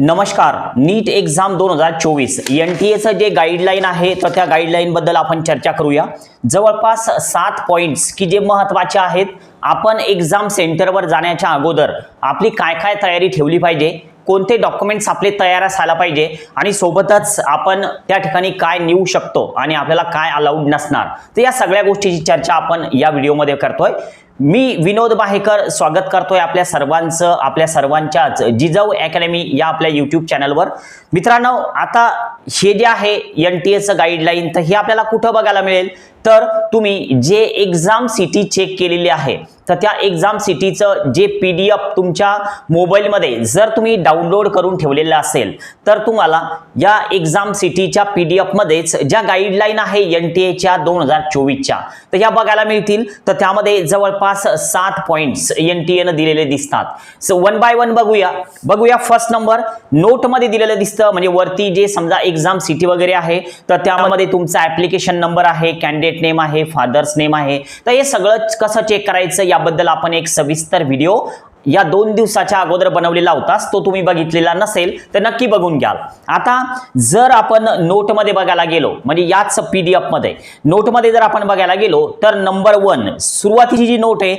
नमस्कार नीट एक्झाम दोन हजार चोवीस. एन टी एचं जे गाईडलाईन आहे तर त्या गाईडलाईनबद्दल आपण चर्चा करूया. जवळपास सात पॉईंट्स की जे महत्त्वाचे आहेत आपण एक्झाम सेंटरवर जाण्याच्या अगोदर आपली काय काय तयारी ठेवली पाहिजे कोणते डॉक्युमेंट्स आपले तयार असायला पाहिजे आणि सोबतच आपण त्या ठिकाणी काय नेऊ शकतो आणि आपल्याला काय अलाउड नसणार. तर या सगळ्या गोष्टीची चर्चा आपण या व्हिडिओमध्ये करतोय. मी विनोद बाहेकर स्वागत करतोय आपल्या सर्वांचं आपल्या सर्वांच्याच जिजाऊ अकॅडमी या आपल्या यूट्यूब चॅनलवर. मित्रांनो आता हे जे आहे एन टी एचं गाईडलाईन तर हे आपल्याला कुठं बघायला मिळेल? तर तुम्ही जे एक्झाम सिटी चेक केलेली आहे तर त्या exam सिटीचं J P D F तुमच्या मोबाईलमध्ये जर तुम्ही डाउनलोड करून ठेवलेलं असेल तर तुम्हाला या एक्झाम सिटीच्या पी डी एफमध्येच ज्या गाईडलाईन आहे एन टी एच्या दोन हजार चोवीसच्या तर ह्या बघायला मिळतील. तर त्यामध्ये जवळपास सात पॉईंट्स एन टी एनं दिलेले दिसतात. सो वन बाय वन बघूया. बघूया फर्स्ट नंबर नोटमध्ये दिलेलं दिसतं म्हणजे वरती जे समजा एक्झाम सिटी वगैरे आहे तर त्यामध्ये तुमचा ऍप्लिकेशन नंबर आहे कॅन्डिडेट नेम आहे फादर्स नेम आहे. तर हे सगळं कसं चेक करायचं याबद्दल आपण एक सविस्तर व्हिडिओ या दोन दिवसाच्या अगोदर बनवलेला होताच तो तुम्ही बघितलेला नसेल तर नक्की बघून घ्याल. आता जर आपण नोटमध्ये बघायला गेलो म्हणजे याच पी डी एफमध्ये नोटमध्ये जर आपण बघायला गेलो तर नंबर वन सुरुवातीची जी नोट आहे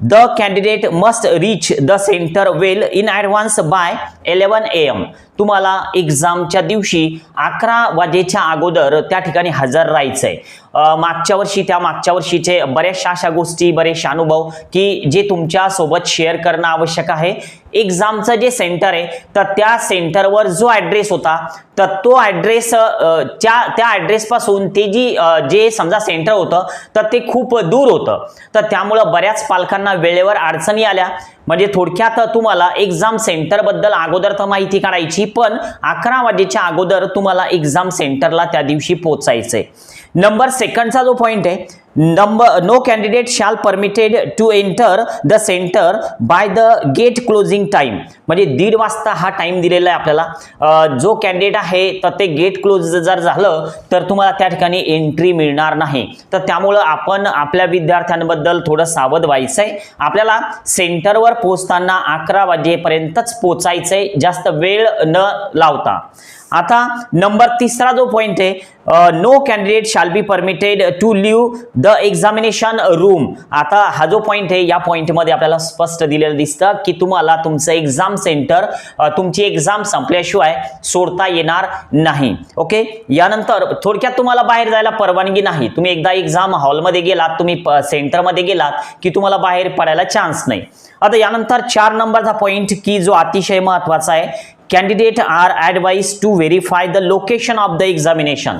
the candidate must reach the centre well in advance by eleven A M तुम्हाला एक्झामच्या दिवशी अकरा वाजेच्या अगोदर त्या ठिकाणी हजर राहायचं आहे मागच्या वर्षी त्या मागच्या वर्षीचे बऱ्याचशा अशा गोष्टी बरेचशा अनुभव की जे तुमच्यासोबत शेअर करणं आवश्यक आहे. एक्झामचं जे सेंटर आहे तर त्या सेंटरवर जो ॲड्रेस होता तर तो ॲड्रेस त्या त्या ॲड्रेसपासून ते जी जे समजा सेंटर होतं तर ते खूप दूर होतं. तर त्यामुळं बऱ्याच पालकांना वेळेवर अडचणी आल्या. म्हणजे थोडक्यात तुम्हाला एक्झाम सेंटरबद्दल अगोदर तर माहिती काढायची पण अकरा वाजेच्या अगोदर तुम्हाला एक्झाम सेंटरला त्या दिवशी पोचायचंय नंबर सेकंडचा जो पॉईंट आहे number no candidate shall permitted to enter the centre by the gate closing time म्हणजे दीड वाजता हा टाइम दिलेला आहे आपल्याला. जो कॅन्डिडेट आहे तर ते गेट क्लोज जर झालं तर तुम्हाला त्या ठिकाणी एंट्री मिळणार नाही. तर त्यामुळं आपण आपल्या विद्यार्थ्यांबद्दल थोडं सावध व्हायचं आहे आपल्याला सेंटरवर पोचताना अकरा वाजेपर्यंतच पोचायचं आहे जास्त वेळ न लावता. आता नंबर तिसरा जो पॉइंट आहे no candidate shall be permitted to leave the examination room. आता हा जो पॉईंट आहे या पॉईंटमध्ये आपल्याला स्पष्ट दिलेलं दिसतं की तुम्हाला तुमचं एक्झाम सेंटर तुमची एक्झाम संपल्याशिवाय सोडता येणार नाही. ओके यानंतर थोडक्यात तुम्हाला बाहेर जायला परवानगी नाही. तुम्ही एकदा एक्झाम हॉलमध्ये गेलात तुम्ही प- सेंटरमध्ये गेलात की तुम्हाला बाहेर पडायला चान्स नाही. आता यानंतर चार नंबरचा पॉईंट की जो अतिशय महत्त्वाचा आहे candidate are advise to verify the location of the examination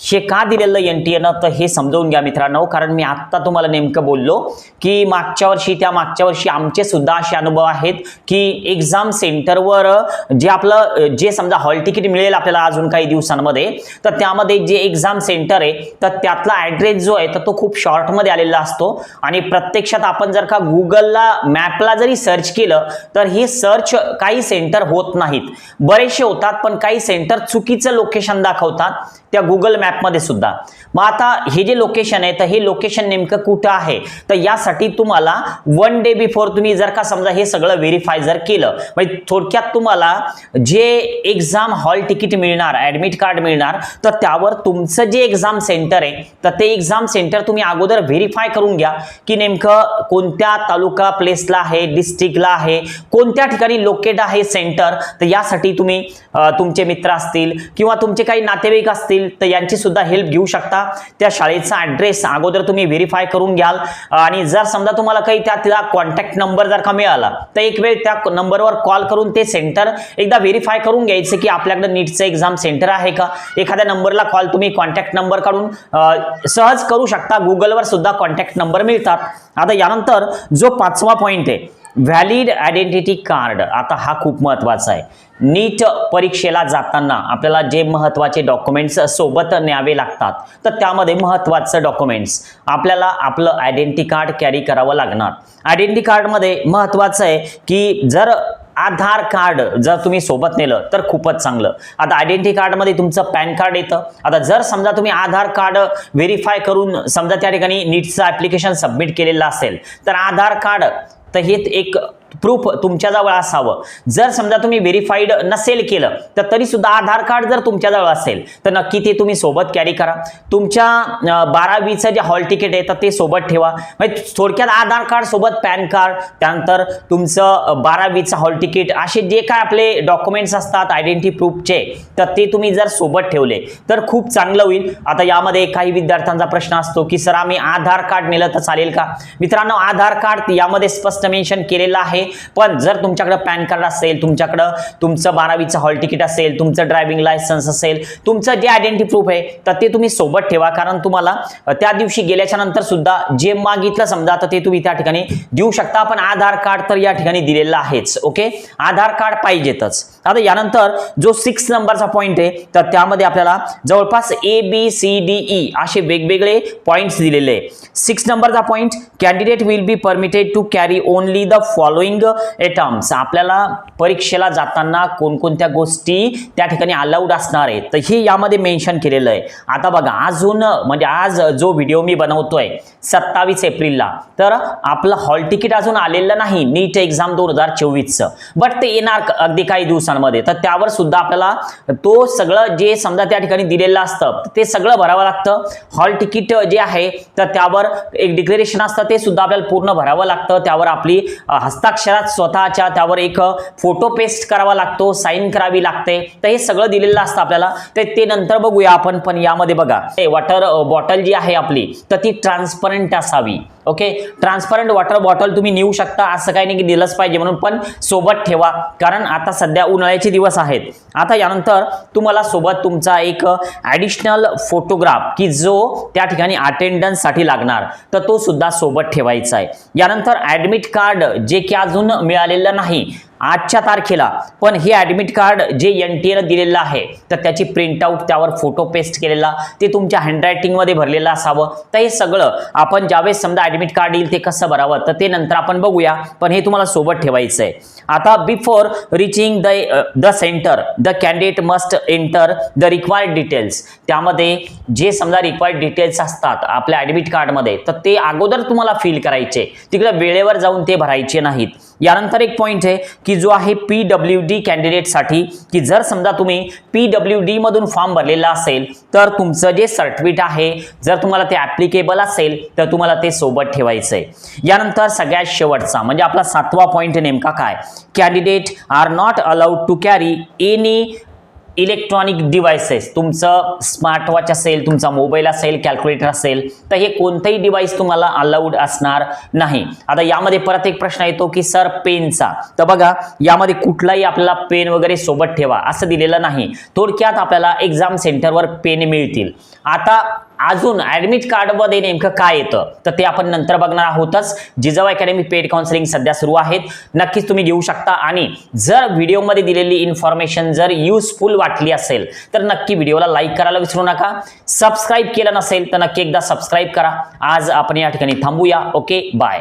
हे का दिलेलं एन टी एनं तर हे समजावून घ्या मित्रांनो. कारण मी आत्ता तुम्हाला नेमकं बोललो की मागच्या वर्षी त्या मागच्या वर्षी आमचे सुद्धा असे अनुभव आहेत की एक्झाम सेंटरवर जे आपलं जे समजा हॉल तिकीट मिळेल आपल्याला अजून काही दिवसांमध्ये तर त्यामध्ये जे एक्झाम सेंटर आहे तर त्यातला ॲड्रेस जो आहे तर तो खूप शॉर्टमध्ये आलेला असतो. आणि प्रत्यक्षात आपण जर का गुगलला मॅपला जरी सर्च केलं तर हे सर्च काही सेंटर होत नाहीत. बरेचसे होतात पण काही सेंटर चुकीचं लोकेशन दाखवतात. त्या गुगल मॅप मॅपमध्ये सुद्धा. मग आता हे जे लोकेशन आहे तर हे लोकेशन नेमकं कुठं आहे? तर यासाठी तुम्हाला वन डे बिफोर तुम्ही जर का समजा हे सगळं व्हेरीफाय जर केलं म्हणजे थोडक्यात तुम्हाला जे एक्झाम हॉल तिकीट मिळणार ॲडमिट कार्ड मिळणार तर त्यावर तुमचं जे एक्झाम सेंटर आहे तर ते एक्झाम सेंटर तुम्ही अगोदर व्हेरीफाय करून घ्या की नेमकं कोणत्या तालुका प्लेसला आहे डिस्ट्रिक्टला आहे कोणत्या ठिकाणी लोकेट आहे सेंटर तर यासाठी तुम्ही तुमचे मित्र असतील किंवा तुमचे काही नातेवाईक असतील तर यांची सुद्धा हेल्प घेऊ शकता. त्या शाळेचा ॲड्रेस अगोदर तुम्ही व्हेरीफाय करून घ्याल. आणि जर समजा तुम्हाला काही त्या तिला कॉन्टॅक्ट नंबर जर का मिळाला तर एक वेळ त्या नंबरवर कॉल करून ते सेंटर एकदा व्हेरीफाय करून घ्यायचं की आपल्याकडे नीटचं एक्झाम सेंटर आहे का? एखाद्या नंबरला कॉल तुम्ही कॉन्टॅक्ट नंबर काढून सहज करू शकता. गुगलवर सुद्धा कॉन्टॅक्ट नंबर मिळतात. आता यानंतर जो पाचवा पॉईंट आहे व्हॅलिड आयडेंटिटी कार्ड आता हा खूप महत्त्वाचा आहे. नीट परीक्षेला जाताना आपल्याला जे महत्त्वाचे डॉक्युमेंट्स सोबत न्यावे लागतात तर त्यामध्ये महत्त्वाचं डॉक्युमेंट्स आपल्याला आपलं आयडेंटिटी कार्ड कॅरी करावं लागणार. आयडेंटिटी कार्डमध्ये महत्त्वाचं आहे की जर आधार कार्ड जर तुम्ही सोबत नेलं तर खूपच चांगलं. आता आयडेंटिटी कार्डमध्ये तुमचं पॅन कार्ड येतं. आता जर समजा तुम्ही आधार कार्ड व्हेरीफाय करून समजा त्या ठिकाणी नीटचं ॲप्लिकेशन सबमिट केलेलं असेल तर आधार कार्ड तर हे एक प्रूफ तुमच्याजवळ असावं. जर समजा तुम्ही व्हेरीफाईड नसेल केलं तर तरी सुद्धा आधार कार्ड जर तुमच्याजवळ असेल तर नक्की ते तुम्ही सोबत कॅरी करा. तुमच्या बारावीचं जे हॉल तिकीट आहे तर ते सोबत ठेवा. म्हणजे थोडक्यात आधार कार्ड सोबत पॅन कार्ड त्यानंतर तुमचं बारावीचं हॉल तिकीट असे जे काय आपले डॉक्युमेंट्स असतात आयडेंटिटी प्रूफचे तर ते तुम्ही जर सोबत ठेवले तर खूप चांगलं होईल. आता यामध्ये काही विद्यार्थ्यांचा प्रश्न असतो की सर आम्ही आधार कार्ड नेलं तर चालेल का? मित्रांनो आधार कार्ड यामध्ये स्पष्ट मेन्शन केलेलं आहे. पण जर तुमच्याकडे पॅन कार्ड असेल तुमच्याकडं तुमचं बारावीचं हॉल तिकीट असेल तुमचं ड्रायव्हिंग लायसन्स असेल तुमचं जे आयडेंटिटी प्रूफ आहे तर ते तुम्ही सोबत ठेवा. कारण तुम्हाला त्या दिवशी गेल्याच्यानंतर सुद्धा जे मागितलं समजा तर ते तुम्ही त्या ठिकाणी देऊ शकता. पण आधार कार्ड तर या ठिकाणी दिलेलं आहेच ओके? आधार कार्ड पाहिजेतच. आता यानंतर जो सिक्स नंबरचा पॉईंट आहे तर त्यामध्ये आपल्याला जवळपास A B C D E असे वेगवेगळे पॉईंट्स दिलेले आहे. सिक्स नंबरचा point candidate will be permitted to carry only the following items आपल्याला परीक्षेला जाताना कोणकोणत्या गोष्टी त्या ठिकाणी अलाउड असणार आहे तर हे यामध्ये मेन्शन केलेलं आहे. आता बघा अजून म्हणजे आज जो व्हिडिओ मी बनवतोय सत्तावीस एप्रिलला तर आपलं हॉल तिकीट अजून आलेलं नाही नीट एक्झाम दोन हजार चोवीसचं. बट ते येणार अगदी काही दिवसांमध्ये तर त्यावर सुद्धा आपल्याला तो सगळं जे समजा त्या ठिकाणी दिलेलं असतं ते सगळं भरावं लागतं. हॉल तिकीट जे आहे तर त्यावर एक डिक्लेरेशन असतं ते सुद्धा आपल्याला पूर्ण भरावं लागतं. त्यावर आपली हस्ताक्षरात स्वतःच्या त्यावर एक फोटो पेस्ट करावा लागतो साईन करावी लागते. तर हे सगळं दिलेलं असतं आपल्याला. तर ते नंतर बघूया आपण पण यामध्ये बघा. वॉटर बॉटल जी आहे आपली तर ती ट्रान्सपरंट असावी. ओके ट्रान्सपरंट वॉटर बॉटल तुम्ही नेऊ शकता. असं काही नाही की दिलंच पाहिजे म्हणून पण सोबत ठेवा. कारण आता सध्या उन्हाळ्याचे दिवस आहेत. आता यानंतर तुम्हाला सोबत तुमचा एक ॲडिशनल फोटोग्राफ की जो त्या ठिकाणी अटेंडन्ससाठी लागणार. तर तो सुद्धा सोबत ठेवायचा आहे. यानंतर ॲडमिट कार्ड जे की अजून मिळालेलं नाही. आजच्या तारखेला. पण हे ॲडमिट कार्ड जे एन टी एनं दिलेलं आहे तर त्याची प्रिंटआउट त्यावर फोटो पेस्ट केलेला ते तुमच्या हँडरायटिंगमध्ये भरलेलं असावं. तर हे सगळं आपण ज्यावेळेस समजा ॲडमिट कार्ड येईल ते कसं भरावं तर ते नंतर आपण बघूया. पण हे तुम्हाला सोबत ठेवायचं आहे. आता before reaching the the centre the candidate must enter the required details त्यामध्ये जे समजा रिक्वायर्ड डिटेल्स असतात आपल्या ॲडमिट कार्डमध्ये तर ते अगोदर तुम्हाला फिल करायचे. तिकडे वेळेवर जाऊन ते भरायचे नाहीत. यानंतर एक पॉईंट आहे की जो आहे पी डब्ल्यू डी कॅन्डिडेटसाठी की जर समजा तुम्ही पी डब्ल्यू डी मधून फॉर्म भरलेला असेल तर तुमचं जे सर्टिफिकेट आहे जर तुम्हाला ते ॲप्लिकेबल असेल तर तुम्हाला ते सोबत ठेवायचं आहे यानंतर सगळ्यात शेवटचा म्हणजे आपला सातवा पॉईंट नेमका काय? Candidate are not allowed to carry any electronic devices तुमचं स्मार्टवॉच असेल तुमचा मोबाईल असेल कॅल्क्युलेटर असेल तर हे कोणतंही डिव्हाइस तुम्हाला अलाउड असणार नाही. आता यामध्ये परत एक प्रश्न येतो की सर पेनचा. तर बघा यामध्ये कुठलाही आपल्याला पेन वगैरे सोबत ठेवा असं दिलेलं नाही. थोडक्यात आपल्याला एक्झाम सेंटरवर पेन मिळतील. आता अजून ॲडमिट कार्डमध्ये नेमकं काय येतं? तर ते आपण नंतर बघणार आहोतच. जिजाऊ अकॅडमी पेड काउन्सिलिंग सध्या सुरू आहेत. नक्कीच तुम्ही घेऊ शकता. आणि जर व्हिडिओमध्ये दिलेली इन्फॉर्मेशन जर युजफुल वाटली असेल तर नक्की व्हिडिओला लाईक करायला विसरू नका. सबस्क्राईब केलं नसेल तर नक्की एकदा सबस्क्राईब करा. आज आपण या ठिकाणी थांबूया. Okay bye